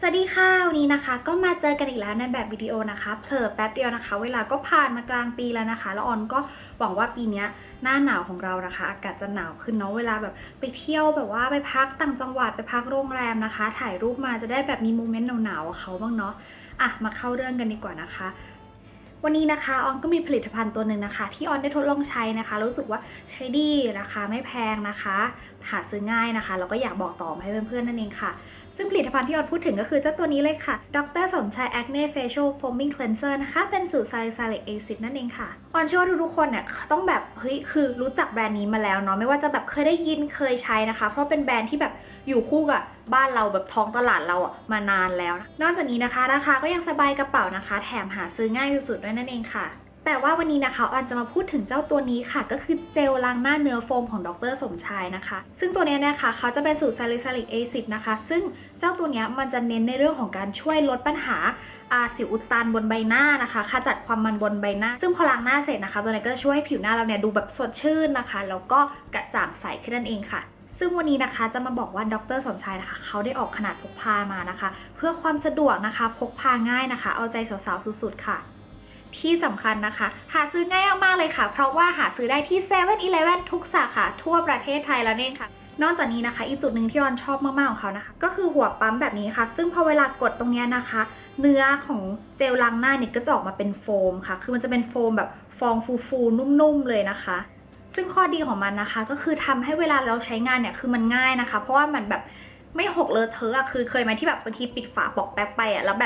สวัสดีค่ะวันนี้นะคะ ก็มาเจอกันอีกแล้วในแบบวิดีโอนะคะเผลอแป๊บเดียวนะคะ เวลาก็ผ่านมากลางปีแล้วนะคะ แล้วออนก็หวังว่าปีนี้หน้าหนาวของเรานะคะ อากาศจะหนาวขึ้นเนาะเวลาแบบไปเที่ยวแบบว่าไปพักต่างจังหวัดไปพักโรงแรมนะคะ ถ่ายรูปมาจะได้แบบมีโมเมนต์หนาวๆเขาบ้างเนาะอะมาเข้าเรื่องกันดีกว่านะคะวันนี้นะคะออนก็มีผลิตภัณฑ์ตัวหนึ่งนะคะ ที่ออนได้ทดลองใช้นะคะ รู้สึกว่าใช้ดีราคาไม่แพงนะคะ หาซื้อง่ายนะคะแล้วก็อยากบอกต่อให้เพื่อนๆนั่นเองค่ะ ซึ่งผลิตภัณฑ์ที่ออนพูดถึงก็คือเจ้าตัวนี้เลยค่ะ ดรสมชาย Acne Facial Foaming Cleanser นะคะ เป็นสูตร Salicylic Acid นั่นเองค่ะ ออนเชื่อว่าทุกๆคนเนี่ยต้องแบบ เฮ้ย คือรู้จักแบรนด์นี้มาแล้วเนาะ ไม่ว่าจะแบบเคยได้ยินเคยใช้นะคะ เพราะเป็นแบรนด์ที่แบบอยู่คู่กับบ้านเราแบบท้องตลาดเราอะมานานแล้ว นอกจากนี้นะคะ ราคาก็ยังสบายกระเป๋านะคะ แถมหาซื้อง่ายสุดๆด้วยนั่นเองค่ะ แต่ว่าวันนี้นะคะออนจะมาพูดถึงเจ้าตัวนี้ค่ะ ก็คือเจลล้างหน้าเนื้อโฟมของดรสมชายนะคะ ซึ่งตัวเนี้ยนะคะเขาจะเป็นสูตร salicylic acid นะคะ ซึ่งเจ้าตัวเนี้ยมันจะเน้นในเรื่องของการช่วยลดปัญหาอาสิวอุดตันบนใบหน้านะคะขจัดความมันบนใบหน้า ซึ่งพอล้างหน้าเสร็จนะคะ ตัวนี้ก็จะช่วยให้ผิวหน้าเราเนี่ยดูแบบสดชื่นนะคะ แล้วก็กระจ่างใสขึ้นนั่นเองค่ะซึ่งวันนี้นะคะจะมาบอกว่าดรสมชายนะคะเขาได้ออกขนาดพกพามานะคะ เพื่อความสะดวกนะคะ พกพาง่ายนะคะ เอาใจสาวๆสุดๆค่ะ ที่สำคัญนะคะ หาซื้อง่ายมากๆเลยค่ะ เพราะว่าหาซื้อได้ที่7 e เ e ่ e อทุกสาขาทั่วประเทศไทยแล้วเองค่ะ นอกจากนี้นะคะ อีกจุดหนึ่งที่ออนชอบมากๆของเขานะคะ ก็คือหัวปั๊มแบบนี้ค่ะ ซึ่งพอเวลากดตรงนี้นะคะ เนื้อของเจลล้างหน้าเนี่ยก็จะออกมาเป็นโฟมค่ะ คือมันจะเป็นโฟมแบบฟองฟูๆนุ่มๆเลยนะคะซึ่งข้อดีของมันนะคะก็คือทำให้เวลาเราใช้งานเนี่ยคือมันง่ายนะคะ เพราะว่ามันแบบไม่หกเลอะเทอะอะคือเคยไหมที่แบบบางทีปิดฝาปอกแป๊กไปอะแล้วแบบ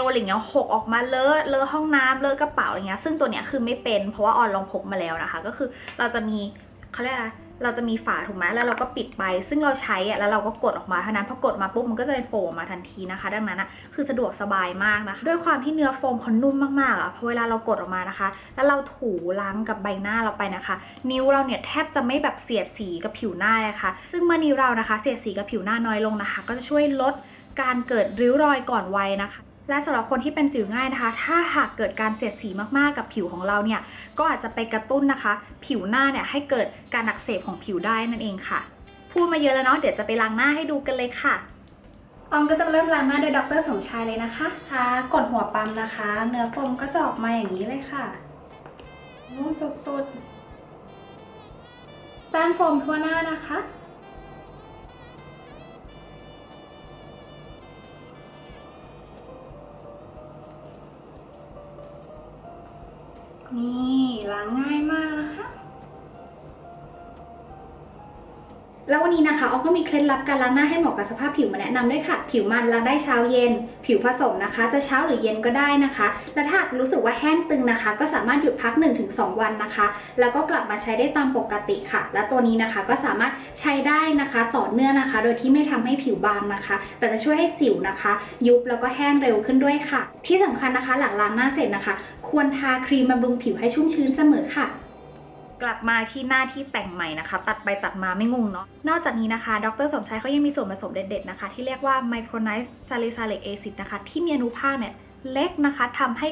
ลอะไรเงี้ยหกออกมาเลอะเลอะห้องน้ำเลอะกระเป๋าอะไรเงี้ยซึ่งตัวเนี้ยคือไม่เป็นเพราะว่าออนลองพกมาแล้วนะคะ ก็คือเราจะมีเขาเรียกอะไรเราจะมีฝาถูกไหมแล้วเราก็ปิดไป ซึ่งเราใช้อะแล้วเราก็กดออกมาเท่านั้นพอกดมาปุ๊บมันก็จะเป็นโฟมมาทันทีนะคะ ดังนั้นอะคือสะดวกสบายมากนะคะด้วยความที่เนื้อโฟมเขานุ่มมากๆอะพอเวลาเรากดออกมานะคะ แล้วเราถูล้างกับใบหน้าเราไปนะคะ นิ้วเราเนี่ยแทบจะไม่แบบเสียดสีกับผิวหน้าเลยค่ะซึ่งเมื่อนิ้วเรานะคะ เสียดสีกับผิวหน้าน้อยลงนะคะ ก็จะช่วยลดการเกิดริ้วรอยก่อนวัยนะคะ และสำหรับคนที่เป็นสิวง่ายนะคะ ถ้าหากเกิดการเสียดสีมากๆกับผิวของเราเนี่ยก็อาจจะไปกระตุ้นนะคะ ผิวหน้าเนี่ยให้เกิดการอักเสบของผิวได้นั่นเองค่ะ พูดมาเยอะแล้วเนาะเดี๋ยวจะไปล้างหน้าให้ดูกันเลยค่ะออมก็จะเริ่มล้างหน้าโดยดรสมชายเลยนะคะค่ะกดหัวปั๊มนะคะ เนื้อโฟมก็จะออกมาอย่างนี้เลยค่ะนุ่มสุดๆแป้งโฟมทั่วหน้านะคะ นี่ล้างง่ายมากนะคะ แล้ววันนี้นะคะออมก็มีเคล็ดลับการล้างหน้าให้เหมาะกับสภาพผิวมาแนะนำด้วยค่ะ ผิวมันล้างได้เช้าเย็น ผิวผสมนะคะ จะเช้าหรือเย็นก็ได้นะคะ และถ้ารู้สึกว่าแห้งตึงนะคะ ก็สามารถหยุดพัก 1-2 วันนะคะ แล้วก็กลับมาใช้ได้ตามปกติค่ะ และตัวนี้นะคะก็สามารถใช้ได้นะคะ ต่อเนื่องนะคะ โดยที่ไม่ทำให้ผิวบางนะคะ แต่จะช่วยให้สิวนะคะ ยุบแล้วก็แห้งเร็วขึ้นด้วยค่ะ ที่สำคัญนะคะ หลังล้างหน้าเสร็จนะคะ ควรทาครีมบำรุงผิวให้ชุ่มชื้นเสมอค่ะ กลับมาที่หน้าที่แต่งใหม่นะคะ ตัดไปตัดมาไม่งงเนาะนอกจากนี้นะคะ ดรสมชายเขายังมีส่วนผสมเด็ดๆนะคะ ที่เรียกว่า micronized salicylic acid นะคะ ที่มีอนุภาคเนี่ยเล็กนะคะทำให้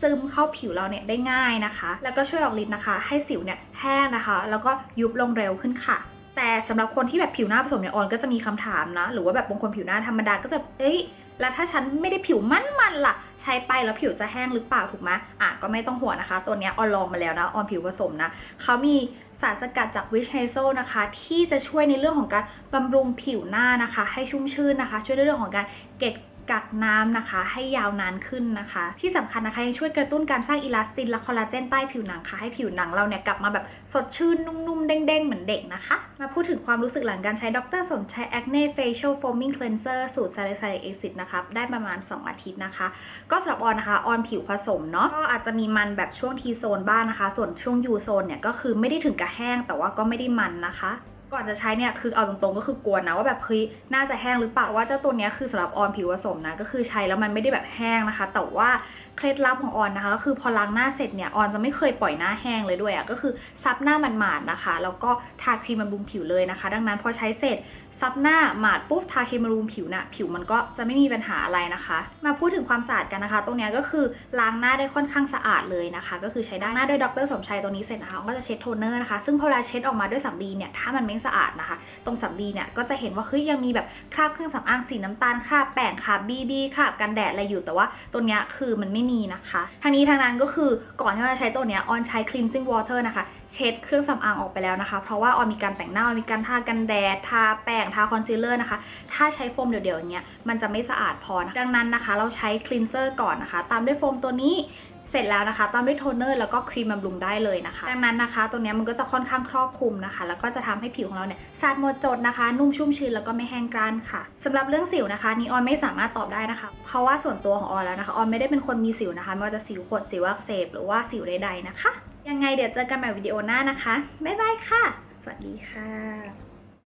ซึมเข้าผิวเราเนี่ยได้ง่ายนะคะ แล้วก็ช่วยออกฤทธิ์นะคะ ให้สิวเนี่ยแห้งนะคะ แล้วก็ยุบลงเร็วขึ้นค่ะ แต่สำหรับคนที่แบบผิวหน้าผสมเนี่ยออนก็จะมีคำถามนะ หรือว่าแบบบางคนผิวหน้าธรรมดาก็จะเอ้ย แล้วถ้าฉันไม่ได้ผิวมันๆล่ะ ใช้ไปแล้วผิวจะแห้งหรือเปล่าถูกไหมอะก็ไม่ต้องห่วงนะคะ ตัวนี้ออนลองมาแล้วนะออนผิวผสมนะเขามีสารสกัดจากวิชไฮโซนะคะ ที่จะช่วยในเรื่องของการบำรุงผิวหน้านะคะ ให้ชุ่มชื่นนะคะ ช่วยในเรื่องของการเก็บ กักน้ำนะคะ ให้ยาวนานขึ้นนะคะ ที่สำคัญนะคะยังช่วยกระตุ้นการสร้างอิลาสตินและคอลลาเจนใต้ผิวหนังค่ะให้ผิวหนังเราเนี่ยกลับมาแบบสดชื่นนุ่มๆเด้งๆเหมือนเด็กนะคะ มาพูดถึงความรู้สึกหลังการใช้ดรสนใช้ Acne Facial Foaming Cleanser สูตร Salicylic Acid นะคะได้ประมาณ 2 อาทิตย์นะคะ ก็สำหรับออนนะคะออนผิวผสมเนาะก็อาจจะมีมันแบบช่วงทีโซนบ้างนะคะ ส่วนช่วงยูโซนเนี่ยก็คือไม่ได้ถึงกับแห้งแต่ว่าก็ไม่ได้มันนะคะ ก่อนจะใช้เนี่ยคือเอาตรงๆก็คือกลัวนะว่าแบบเฮ้ยน่าจะแห้งหรือเปล่าว่าเจ้าตัวนี้คือสำหรับออนผิวผสมนะก็คือใช้แล้วมันไม่ได้แบบแห้งนะคะ แต่ว่า เคล็ดลับของออนนะคะ ก็คือพอล้างหน้าเสร็จเนี่ยออนจะไม่เคยปล่อยหน้าแห้งเลยด้วยอะ่ะก็คือซับหน้ามันหมาดๆนะคะ แล้วก็ทาครีมบำรุงผิวเลยนะคะ ดังนั้นพอใช้เสร็จซับหน้าหมาดปุ๊บทาครีมบำรุงผิวน่ะผิวมันก็จะไม่มีปัญหาอะไรนะคะ มาพูดถึงความสะอาดกันนะคะ ตรงนี้ก็คือล้างหน้าได้ค่อนข้างสะอาดเลยนะคะ ก็คือใช้ได้หน้าด้วยดรสมชัยตัวนี้เสร็จนะคะก็จะเช็ดโทนเนอร์นะคะ ซึ่งพอเวลาเช็ดออกมาด้วยสำลีเนี่ยถ้ามันไม่สะอาดนะคะ ตรงสำลีเนี่ยก็จะเห็นว่าเฮ้ยยังมีแบบคราบเครื่องสำอางสีน้ำตาลคราบแป้งคราบบีบีคราบกันแดดอะไรอยู่แต่ว่าตัวนี้คือมันไม่มีนะคะ ทางนี้ทางนั้นก็คือก่อนที่เราจะใช้ตัวเนี้ยออนใช้ cleansing water นะคะ เช็ดเครื่องสำอางออกไปแล้วนะคะ เพราะว่าออนมีการแต่งหน้าออนมีการทากันแดด ทาแป้ง ทาคอนซีลเลอร์นะคะ ถ้าใช้โฟมเดี่ยวๆอย่างเงี้ยมันจะไม่สะอาดพอนะดังนั้นนะคะ เราใช้คลีนเซอร์ก่อนนะคะ ตามด้วยโฟมตัวนี้ เสร็จแล้วนะคะตามด้วยโทนเนอร์แล้วก็ครีมบำรุงได้เลยนะคะดังนั้นนะคะ ตัวนี้มันก็จะค่อนข้างครอบคลุมนะคะ แล้วก็จะทำให้ผิวของเราเนี่ยสะอาดหมดจดนะคะ นุ่มชุ่มชื้นแล้วก็ไม่แห้งกร้านค่ะสำหรับเรื่องสิวนะคะนี่ออนไม่สามารถตอบได้นะคะ เพราะว่าส่วนตัวของออนแล้วนะคะออนไม่ได้เป็นคนมีสิวนะคะไม่ว่าจะสิวขดสิวอักเสบหรือว่าสิวใดๆนะคะ ยังไงเดี๋ยวเจอกันใหม่วิดีโอหน้านะคะบ๊ายบายค่ะ สวัสดีค่ะ